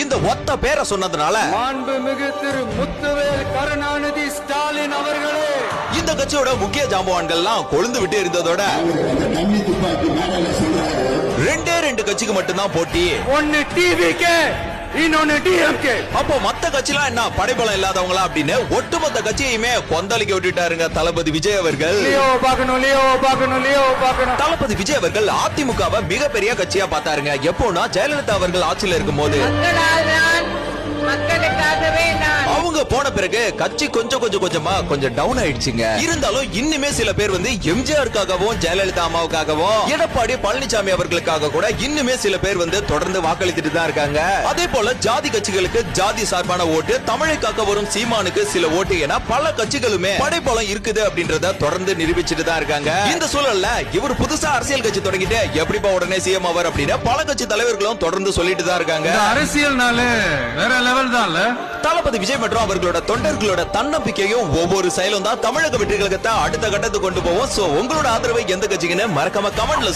இந்த ஒத்த பேரை சொன்னதுனால மாண்புமிகு திரு முத்துவேல் கருணாநிதி ஸ்டாலின் அவர்களே. இந்த கட்சியோட முக்கிய ஜாம்பவான்கள்லாம் கொழுந்து விட்டு இருந்ததோட ரெண்டே ரெண்டு கட்சிக்கு மட்டும்தான் போட்டி. ஒன்னு டிவிகே இன்னொன்னு டிஎம்கே அப்போ மத்த கட்சிலாம் என்ன? படைபலம் இல்லாதவங்களா அப்படின்னு ஒட்டுமொத்த கட்சியுமே கொந்தளிக்க விட்டுட்டாருங்க தளபதி விஜய் அவர்கள். லியோ பார்க்கணும் லியோ பார்க்கணும் லியோ பார்க்கணும். தளபதி விஜய் அவர்கள் அதிமுகவை மிகப்பெரிய கட்சியா பார்த்தாருங்க. எப்போனா ஜெயலலிதா அவர்கள் ஆட்சியில இருக்கும்போது. மக்களால் போன பிறகு கட்சி கொஞ்சம் கொஞ்சம் கொஞ்சமா கொஞ்சம் டவுன் ஆயிடுச்சுங்க. இருந்தாலும் இன்னுமே சில பேர் வந்து எம்ஜிஆருக்காகவும் ஜெயலலிதா அம்மாவுக்காகவும் எடப்பாடி பழனிசாமி அவர்களுக்காக கூட இன்னுமே சில பேர் வந்து தொடர்ந்து வாக்களித்துட்டு தான் இருக்காங்க. அதே போல ஜாதி கட்சிகளுக்கு ஜாதி சார்பான ஓட்டு தமிழுக்காக வரும் சீமானுக்கு சில ஓட்டு என பல கட்சிகளுமே படைப்பலம் இருக்குது அப்படின்றத தொடர்ந்து நிரூபிச்சுட்டு தான் இருக்காங்க. இந்த சூழல்ல இவர் புதுசா அரசியல் கட்சி தொடங்கிட்டு எப்படிப்பா உடனே சிஎம் அவர் அப்படின்னு பல கட்சி தலைவர்களும் தொடர்ந்து சொல்லிட்டு தான் இருக்காங்க. அரசியல்னாலே வேற லெவல் தான் தளபதி விஜய் மற்றும் அவர்களோட தொண்டர்களோட தன்னம்பிக்கையும் ஒவ்வொரு செயலும் தான் தமிழக வெற்றி கழகத்தை அடுத்த கட்டத்துக்கு கொண்டு போவோம். சோ உங்களோட ஆதரவை எந்த கட்சிக்குன்னு மறக்காம கமெண்ட்ல